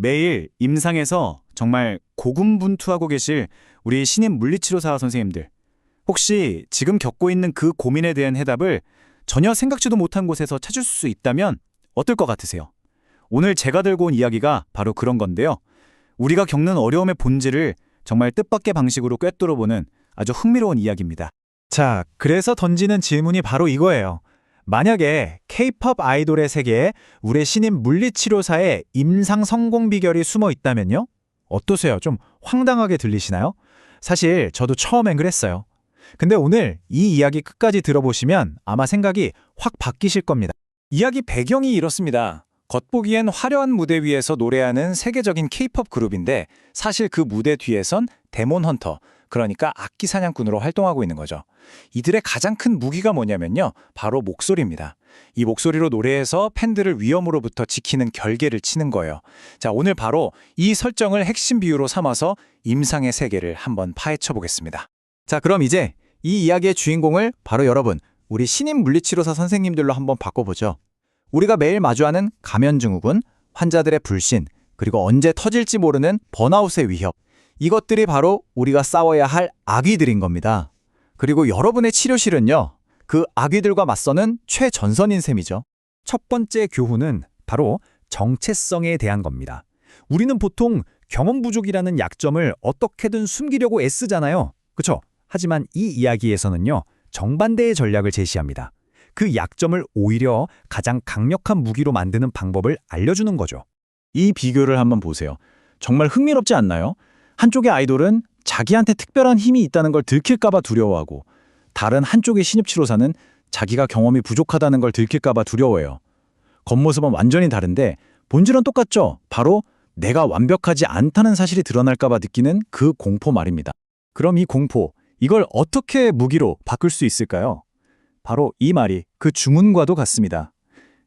매일 임상에서 정말 고군분투하고 계실 우리 신임 물리치료사 선생님들. 혹시 지금 겪고 있는 그 고민에 대한 해답을 전혀 생각지도 못한 곳에서 찾을 수 있다면 어떨 것 같으세요? 오늘 제가 들고 온 이야기가 바로 그런 건데요. 우리가 겪는 어려움의 본질을 정말 뜻밖의 방식으로 꿰뚫어보는 아주 흥미로운 이야기입니다. 자, 그래서 던지는 질문이 바로 이거예요. 만약에 K-팝 아이돌의 세계에 우리 신임 물리치료사의 임상 성공 비결이 숨어 있다면요? 어떠세요? 좀 황당하게 들리시나요? 사실 저도 처음엔 그랬어요. 근데 오늘 이 이야기 끝까지 들어보시면 아마 생각이 확 바뀌실 겁니다. 이야기 배경이 이렇습니다. 겉보기엔 화려한 무대 위에서 노래하는 세계적인 K-팝 그룹인데 사실 그 무대 뒤에선 데몬 헌터, 그러니까 악기 사냥꾼으로 활동하고 있는 거죠. 이들의 가장 큰 무기가 뭐냐면요. 바로 목소리입니다. 이 목소리로 노래해서 팬들을 위험으로부터 지키는 결계를 치는 거예요. 자, 오늘 바로 이 설정을 핵심 비유로 삼아서 임상의 세계를 한번 파헤쳐 보겠습니다. 자, 그럼 이제 이 이야기의 주인공을 바로 여러분, 우리 신임 물리치료사 선생님들로 한번 바꿔보죠. 우리가 매일 마주하는 감염증후군, 환자들의 불신, 그리고 언제 터질지 모르는 번아웃의 위협. 이것들이 바로 우리가 싸워야 할 아귀들인 겁니다. 그리고 여러분의 치료실은요, 그 아귀들과 맞서는 최전선인 셈이죠. 첫 번째 교훈은 바로 정체성에 대한 겁니다. 우리는 보통 경험 부족이라는 약점을 어떻게든 숨기려고 애쓰잖아요. 그쵸? 하지만 이 이야기에서는요, 정반대의 전략을 제시합니다. 그 약점을 오히려 가장 강력한 무기로 만드는 방법을 알려주는 거죠. 이 비교를 한번 보세요. 정말 흥미롭지 않나요? 한쪽의 아이돌은 자기한테 특별한 힘이 있다는 걸 들킬까봐 두려워하고 다른 한쪽의 신입치료사는 자기가 경험이 부족하다는 걸 들킬까봐 두려워해요. 겉모습은 완전히 다른데 본질은 똑같죠. 바로 내가 완벽하지 않다는 사실이 드러날까봐 느끼는 그 공포 말입니다. 그럼 이 공포, 이걸 어떻게 무기로 바꿀 수 있을까요? 바로 이 말이 그 주문과도 같습니다.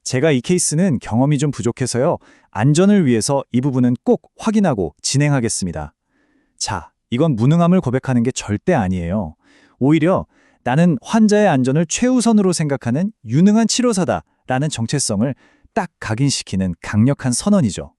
제가 이 케이스는 경험이 좀 부족해서요. 안전을 위해서 이 부분은 꼭 확인하고 진행하겠습니다. 자, 이건 무능함을 고백하는 게 절대 아니에요. 오히려 나는 환자의 안전을 최우선으로 생각하는 유능한 치료사다 라는 정체성을 딱 각인시키는 강력한 선언이죠.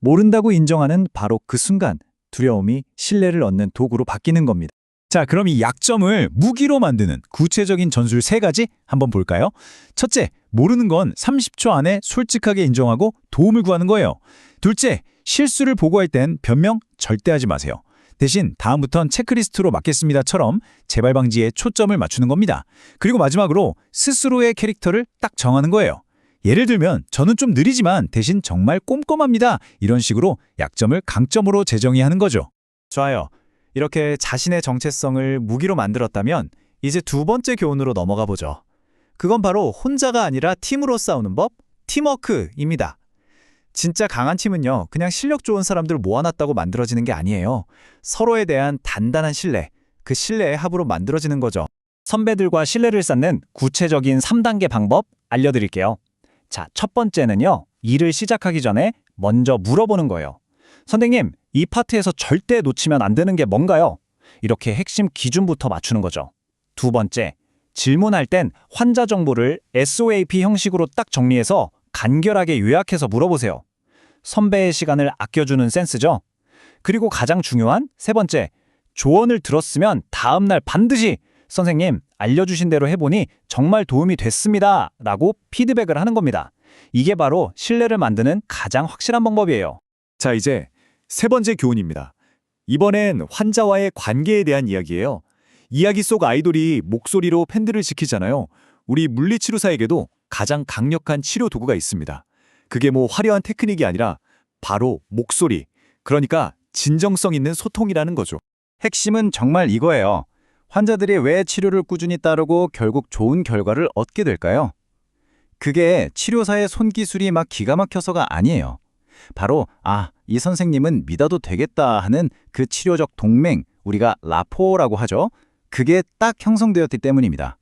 모른다고 인정하는 바로 그 순간 두려움이 신뢰를 얻는 도구로 바뀌는 겁니다. 자, 그럼 이 약점을 무기로 만드는 구체적인 전술 세 가지 한번 볼까요? 첫째, 모르는 건 30초 안에 솔직하게 인정하고 도움을 구하는 거예요. 둘째, 실수를 보고할 땐 변명 절대 하지 마세요. 대신 다음부턴 체크리스트로 맞겠습니다처럼 재발 방지에 초점을 맞추는 겁니다. 그리고 마지막으로 스스로의 캐릭터를 딱 정하는 거예요. 예를 들면 저는 좀 느리지만 대신 정말 꼼꼼합니다. 이런 식으로 약점을 강점으로 재정의하는 거죠. 좋아요. 이렇게 자신의 정체성을 무기로 만들었다면 이제 두 번째 교훈으로 넘어가 보죠. 그건 바로 혼자가 아니라 팀으로 싸우는 법, 팀워크입니다. 진짜 강한 팀은요, 그냥 실력 좋은 사람들 모아놨다고 만들어지는 게 아니에요. 서로에 대한 단단한 신뢰, 그 신뢰의 합으로 만들어지는 거죠. 선배들과 신뢰를 쌓는 구체적인 3단계 방법 알려드릴게요. 자, 첫 번째는요, 일을 시작하기 전에 먼저 물어보는 거예요. 선생님, 이 파트에서 절대 놓치면 안 되는 게 뭔가요? 이렇게 핵심 기준부터 맞추는 거죠. 두 번째, 질문할 땐 환자 정보를 SOAP 형식으로 딱 정리해서 간결하게 요약해서 물어보세요. 선배의 시간을 아껴주는 센스죠. 그리고 가장 중요한 세 번째, 조언을 들었으면 다음날 반드시 선생님 알려주신 대로 해보니 정말 도움이 됐습니다. 라고 피드백을 하는 겁니다. 이게 바로 신뢰를 만드는 가장 확실한 방법이에요. 자, 이제 세 번째 교훈입니다. 이번엔 환자와의 관계에 대한 이야기예요. 이야기 속 아이돌이 목소리로 팬들을 지키잖아요. 우리 물리치료사에게도 가장 강력한 치료 도구가 있습니다. 그게 뭐 화려한 테크닉이 아니라 바로 목소리, 그러니까 진정성 있는 소통이라는 거죠. 핵심은 정말 이거예요. 환자들이 왜 치료를 꾸준히 따르고 결국 좋은 결과를 얻게 될까요? 그게 치료사의 손기술이 막 기가 막혀서가 아니에요. 바로 아, 이 선생님은 믿어도 되겠다 하는 그 치료적 동맹, 우리가 라포라고 하죠. 그게 딱 형성되었기 때문입니다.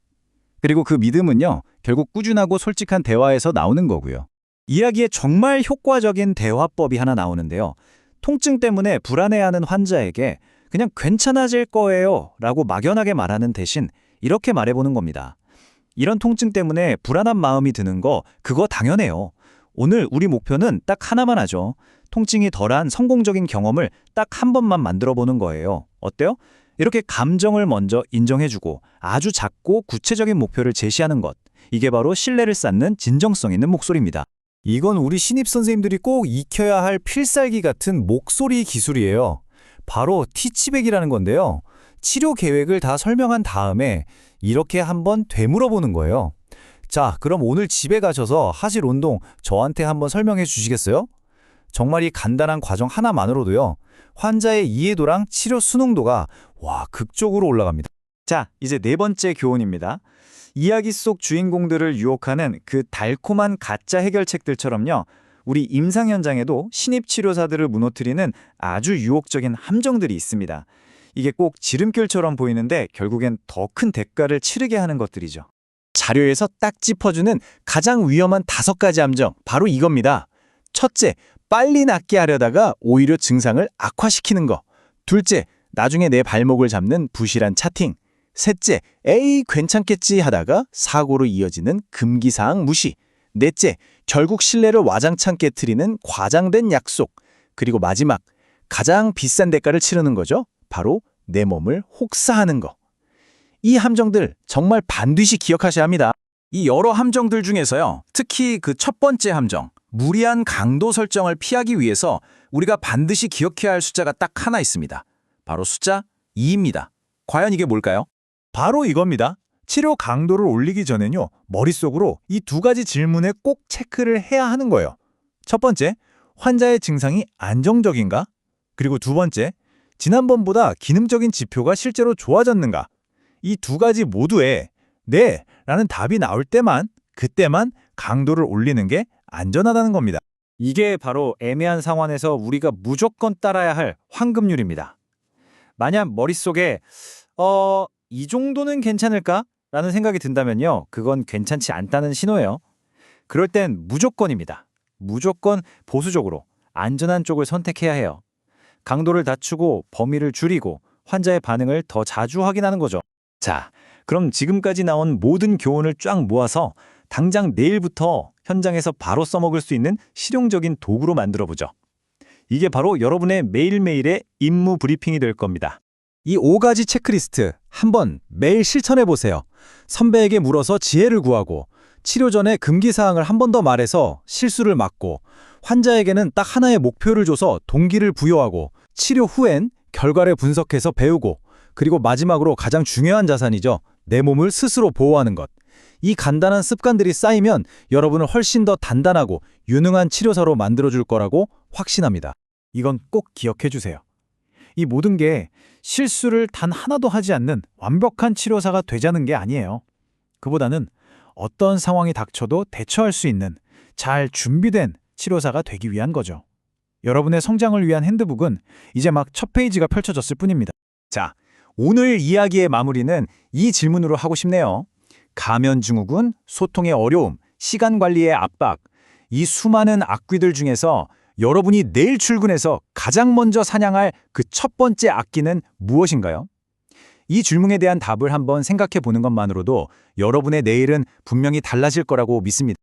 그리고 그 믿음은요, 결국 꾸준하고 솔직한 대화에서 나오는 거고요. 이야기에 정말 효과적인 대화법이 하나 나오는데요. 통증 때문에 불안해하는 환자에게 그냥 괜찮아질 거예요 라고 막연하게 말하는 대신 이렇게 말해보는 겁니다. 이런 통증 때문에 불안한 마음이 드는 거 그거 당연해요. 오늘 우리 목표는 딱 하나만 하죠. 통증이 덜한 성공적인 경험을 딱 한 번만 만들어 보는 거예요. 어때요? 이렇게 감정을 먼저 인정해주고 아주 작고 구체적인 목표를 제시하는 것. 이게 바로 신뢰를 쌓는 진정성 있는 목소리입니다. 이건 우리 신입 선생님들이 꼭 익혀야 할 필살기 같은 목소리 기술이에요. 바로 티치백이라는 건데요. 치료 계획을 다 설명한 다음에 이렇게 한번 되물어보는 거예요. 자, 그럼 오늘 집에 가셔서 하실 운동 저한테 한번 설명해 주시겠어요? 정말 이 간단한 과정 하나만으로도요. 환자의 이해도랑 치료 수능도가 와, 극적으로 올라갑니다. 자, 이제 네 번째 교훈입니다. 이야기 속 주인공들을 유혹하는 그 달콤한 가짜 해결책들처럼요. 우리 임상 현장에도 신입 치료사들을 무너뜨리는 아주 유혹적인 함정들이 있습니다. 이게 꼭 지름길처럼 보이는데 결국엔 더 큰 대가를 치르게 하는 것들이죠. 자료에서 딱 짚어주는 가장 위험한 다섯 가지 함정, 바로 이겁니다. 첫째, 빨리 낫게 하려다가 오히려 증상을 악화시키는 거. 둘째, 나중에 내 발목을 잡는 부실한 차팅. 셋째, 에이, 괜찮겠지 하다가 사고로 이어지는 금기사항 무시. 넷째, 결국 신뢰를 와장창 깨트리는 과장된 약속. 그리고 마지막, 가장 비싼 대가를 치르는 거죠. 바로 내 몸을 혹사하는 거. 이 함정들 정말 반드시 기억하셔야 합니다. 이 여러 함정들 중에서요. 특히 그 첫 번째 함정, 무리한 강도 설정을 피하기 위해서 우리가 반드시 기억해야 할 숫자가 딱 하나 있습니다. 바로 숫자 2입니다. 과연 이게 뭘까요? 바로 이겁니다. 치료 강도를 올리기 전엔요. 머릿속으로 이 두 가지 질문에 꼭 체크를 해야 하는 거예요. 첫 번째, 환자의 증상이 안정적인가? 그리고 두 번째, 지난번보다 기능적인 지표가 실제로 좋아졌는가? 이 두 가지 모두에 네 라는 답이 나올 때만 그때만 강도를 올리는 게 안전하다는 겁니다. 이게 바로 애매한 상황에서 우리가 무조건 따라야 할 황금률입니다. 만약 머릿속에 어, 이 정도는 괜찮을까? 라는 생각이 든다면요. 그건 괜찮지 않다는 신호예요. 그럴 땐 무조건입니다. 무조건 보수적으로 안전한 쪽을 선택해야 해요. 강도를 낮추고 범위를 줄이고 환자의 반응을 더 자주 확인하는 거죠. 자, 그럼 지금까지 나온 모든 교훈을 쫙 모아서 당장 내일부터 현장에서 바로 써먹을 수 있는 실용적인 도구로 만들어 보죠. 이게 바로 여러분의 매일매일의 임무 브리핑이 될 겁니다. 이 5가지 체크리스트 한번 매일 실천해 보세요. 선배에게 물어서 지혜를 구하고 치료 전에 금기 사항을 한 번 더 말해서 실수를 막고 환자에게는 딱 하나의 목표를 줘서 동기를 부여하고 치료 후엔 결과를 분석해서 배우고 그리고 마지막으로 가장 중요한 자산이죠. 내 몸을 스스로 보호하는 것. 이 간단한 습관들이 쌓이면 여러분을 훨씬 더 단단하고 유능한 치료사로 만들어줄 거라고 확신합니다. 이건 꼭 기억해 주세요. 이 모든 게 실수를 단 하나도 하지 않는 완벽한 치료사가 되자는 게 아니에요. 그보다는 어떤 상황이 닥쳐도 대처할 수 있는 잘 준비된 치료사가 되기 위한 거죠. 여러분의 성장을 위한 핸드북은 이제 막 첫 페이지가 펼쳐졌을 뿐입니다. 자, 오늘 이야기의 마무리는 이 질문으로 하고 싶네요. 가면 증후군, 소통의 어려움, 시간 관리의 압박, 이 수많은 악귀들 중에서 여러분이 내일 출근해서 가장 먼저 사냥할 그 첫 번째 악기는 무엇인가요? 이 질문에 대한 답을 한번 생각해 보는 것만으로도 여러분의 내일은 분명히 달라질 거라고 믿습니다.